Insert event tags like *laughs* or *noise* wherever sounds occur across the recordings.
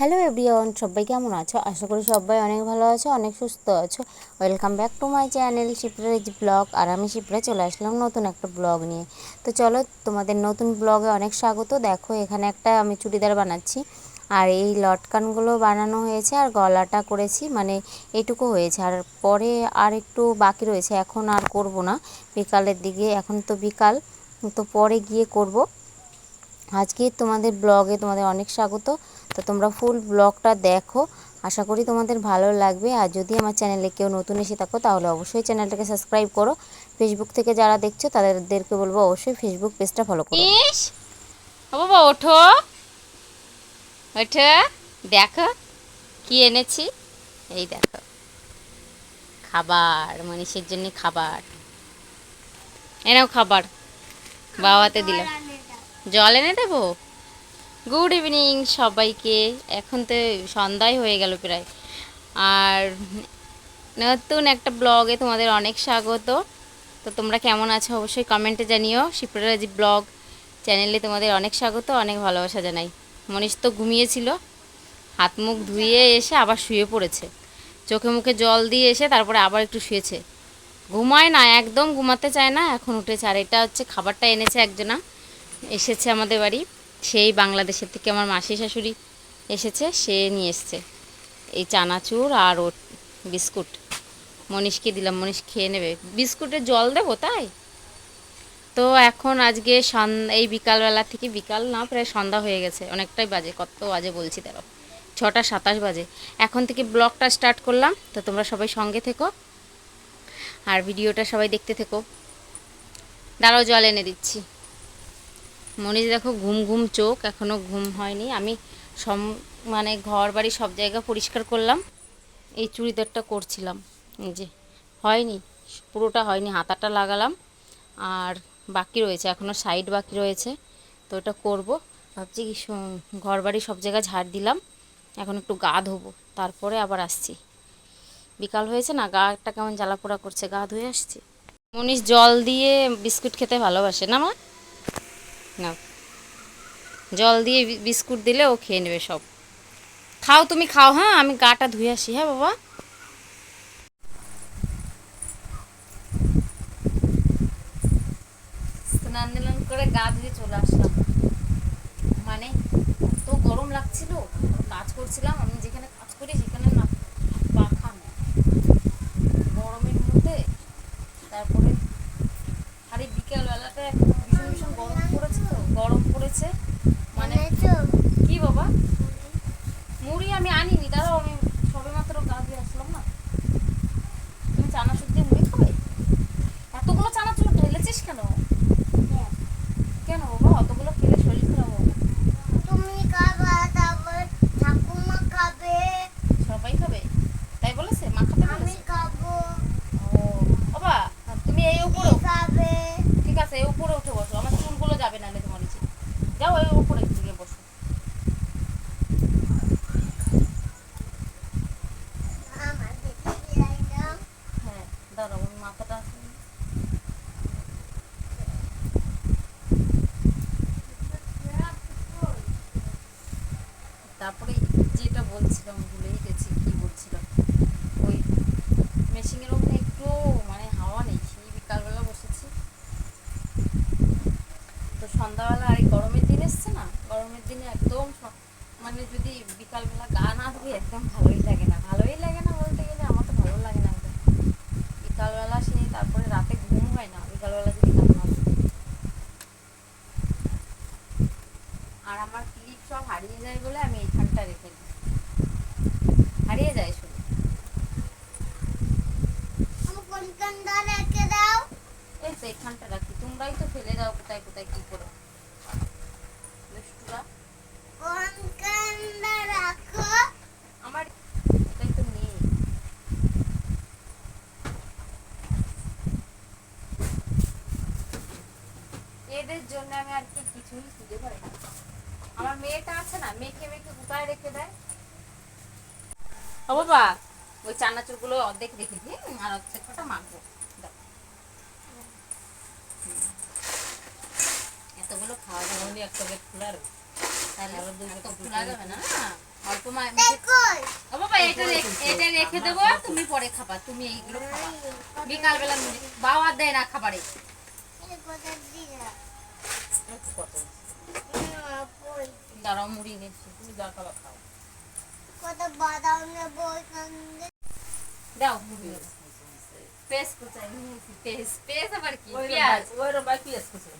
Hello everyone সবাই কেমন আছো? আশা করি সবাই অনেক ভালো আছো, অনেক সুস্থ আছো। Welcome back to my channel Shipra's vlog আর আমি শিপ্রা চলে আসলাম নতুন একটা ব্লগ নিয়ে। তো চলো, তোমাদের নতুন ব্লগে অনেক স্বাগত। দেখো, এখানে একটা আমি চুড়িদার বানাচ্ছি। আর এই লটকানগুলো বানানো হয়েছে, আর গলাটা করেছি মানে এটুকু হয়েছে। আর পরে আর একটু বাকি রয়েছে, এখন আর করব না। বিকালের দিকে, এখন তো বিকাল, তো পরে গিয়ে করব। আজকে তোমাদের ব্লগে তোমাদের অনেক স্বাগত। তো তোমরা ফুল ব্লগটা দেখো। আশা করি তোমাদের ভালো লাগবে। আর যদি আমার চ্যানেলে কেউ নতুন এসে থাকো তাহলে অবশ্যই চ্যানেলটাকে সাবস্ক্রাইব করো। ফেসবুক থেকে যারা দেখছ তাদেরকে বলব অবশ্যই ফেসবুক পেজটা ফলো করো। ইস! বাবা ওঠো। ওঠো। দেখো কি এনেছি। এই দেখো। খাবার মনীষের জন্য খাবার। এনেও খাবার। বাবাতে দিলাম জল এনে দেবো? গুড ইভিনিং সবাইকে। এখন তো সন্ধ্যায় হয়ে গেল প্রায়। আর নতুন একটা ব্লগে তোমাদের অনেক স্বাগত। তো তোমরা কেমন আছো অবশ্যই কমেন্টে জানিও। শিপ্রাজি ব্লগ চ্যানেলে তোমাদের অনেক স্বাগত, অনেক ভালোবাসা জানাই। মনীষ তো ঘুমিয়েছিল। হাত মুখ ধুয়ে এসে আবার শুয়ে পড়েছে। চোখে মুখে জল দিয়ে এসে তারপরে আবার একটু শুয়েছে। ঘুমায় না, একদম ঘুমাতে চায় না, এখন উঠেছে। আর এটা হচ্ছে খাবারটা এনেছে একজনা। এসেছে আমাদের বাড়ি। সেই বাংলাদেশের থেকে আমার মাসি শাশুড়ি এসেছে, সে নিয়ে এসছে। এই চানাচুর আর ও বিস্কুট। মনীষকে দিলাম, মনীষ খেয়ে নেবে। বিস্কুটে জল দেবো তাই? তো এখন আজকে সন, এই বিকালবেলা থেকে বিকাল না, প্রায় সন্ধ্যা হয়ে গেছে। অনেকটাই বাজে, কত বাজে বলছি তারও। ছটা সাতাশ বাজে। এখন থেকে ব্লগটা স্টার্ট করলাম, তো তোমরা সবাই সঙ্গে থেকো। আর ভিডিওটা সবাই দেখতে থেকো। দাঁড়াও, জল এনে দিচ্ছি। মনীষ দেখো ঘুম ঘুম চোখ এখনও ঘুম হয়নি। আমি সম মানে ঘর বাড়ি সব জায়গা পরিষ্কার করলাম। এই চুড়িদারটা করছিলাম। যে, হয়নি, পুরোটা হয়নি, হাতাটা লাগালাম। আর বাকি রয়েছে এখনও সাইড বাকি রয়েছে। তো ওটা করব। ভাবছি কি ঘর বাড়ি সব জায়গায় ঝাড় দিলাম। এখন একটু গা ধোবো, তারপরে আবার আসছি। বিকাল হয়েছে না? গাটা কেমন জ্বালাপোড়া করছে, গা ধুয়ে আসছি? মনীষ জল দিয়ে বিস্কুট খেতে ভালোবাসে, না মা? নাও জল দিয়ে বিস্কুট দিলে ও খেয়ে নেবে সব। খাও, তুমি খাও হ্যাঁ? আমি গাটা ধুয়ে আসি হ্যাঁ বাবা? স্নান দিলাম করে গা ধুয়ে চলে আসলাম। মানে এত গরম লাগছিল, কাজ করছিলাম, আমি যেখানে কাজ করি সেখানে না, পাখা নেই। গরমের মধ্যে তারপরে আর বিকেলবেলাটা ভীষণ ভীষণ গরম। গরম পড়েছে। মানে কি বাবা? মুড়ি আমি আনিনি দাঁড়াও আমি সবে মাত্র গা দিয়ে আসলাম না। তুমি চানাচুর দিয়ে মুড়ি খাবে? এতগুলো চানাচুর ঢেলেছিস কেন? কেন বাবা? অতগুলো খেলে শরীর খারাপ হবে। তুমি খাবা ঠাকুমা খাবে। সবাই খাবে। তাই বলেছে? মা খাব ও বাবা তুমি এই উপরে তুমি খাবে ঠিক আছে এই উপরে উঠে বসো আমার চুলগুলো যাবে না তোমার নিচে যাও এই উপরে গিয়ে বসো আমার দেখে বিলাই দাও হ্যাঁ দাঁড়াও আমি মাথাটা তারপরে যেটা বলছিলাম ভুলেই গেছি, কি বলছিলাম? ওই মেশিনের ওখানে একটু মানে হাওয়া নেই, সেই বিকালবেলা বসেছি। তো সন্ধ্যাবেলা আর গরমের দিন এসছে না? গরমের দিনে একদম মানে যদি বিকালবেলা গা না ধুই একদম ভালোই লাগে না। ভালোই লাগে না বলতে গেলে আমার তো ভালো লাগে না একদম বিকালবেলা সেই তারপরে রাতে ঘুম হয় না বিকালবেলা যদি গা না ধুই। আর আমার ক্লিপ সব হারিয়ে যায় বলে আমি এইখানটা রেখে দিই। হারিয়ে যায় শুধু। এই তো এখানটা রাখি। তোমরাই তো ফেলে দাও কোথায় কোথায় কি করে। দুষ্টুরা রাখো। আমার এটাই তো নেই এদের জন্য আমি আর কি কিছুই খুঁজে পাই না। আমার মেয়েটা আছে না মেখে মেখে কোথায় রেখে দেয় ও বাবা ওই চানাচুরগুলো অর্ধেক রেখে দিয়ে আর অর্ধেক কটা মাখবো এতগুলো খাওয়া যাবে একটা বেড খোলা তাহলে আবার দুই এত খোলা যাবে না অল্প মা- ও বাবা এটা রেখে এটা রেখে দেবো তুমি পরে খাবা তুমি এইগুলো খাবা বিকালবেলা বাবা দেয় না খাবারে কত দাঁড়াও মুড়ি নিচ্ছি। তুমি যা খাবার খাও। কত বাদাম নেব দাও মুড়ি পেস্ট কোথায়? নিয়েছি পেস্ট। পেস্ট আবার কি? ওই পেঁয়াজ? ওইরকম বাই পিয়াজ কুচি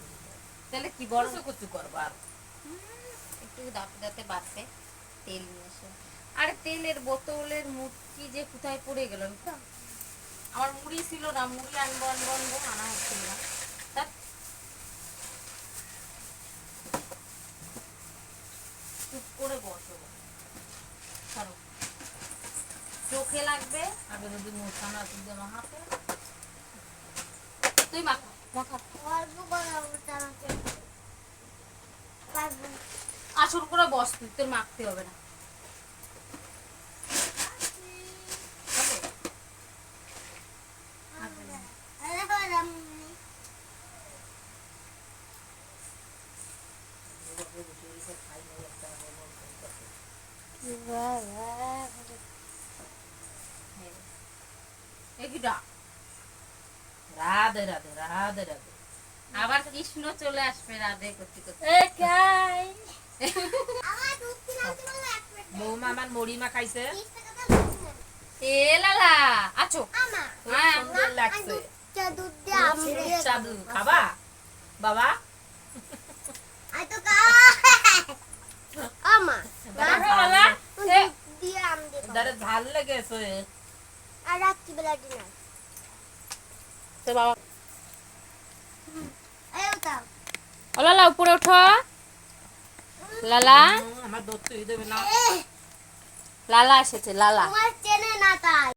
তাহলে কি বড় কুচি কুচি করবার একটু দাঁতে দাঁতে বাড়তে তেল নিয়ে এসে। আরে তেলের বোতলের মুটকি যে কোথায় পড়ে গেল তো আমার মুড়ি ছিল না মুড়ি আনব আনব আনব আনা হচ্ছিল না তা চুপ করে বসো ছাড়ো চোখে লাগবে আগে যদি মুখানা তুলতে মাহাতে তুই মাখা মাখা অল্প করে না। আসর করে বস তুই তোর মাখতে হবে না বাদাম এগুলা রাধে রাধে রাধে রাধে। আবার কৃষ্ণ চলে আসবে রাধে করতে করতে। আমার দুধ কিনে আনতে বলল এক প্লেট বৌমা আমার মুড়ি খাইছে তিরিশ টাকা দাম দুধ নেবে। এ লালা আছো আমা। খুব হ্যাঁ, সুন্দর লাগছে খাবা। বাবা *laughs* ঝাল লেগেছে। আর রাত্রিবেলা ডিনার তো বাবা। লালা উপরে ওঠো। লালা। আমার দত্ত দেবে না। লালা এসেছে লালা। তোমার চেনে না তাই।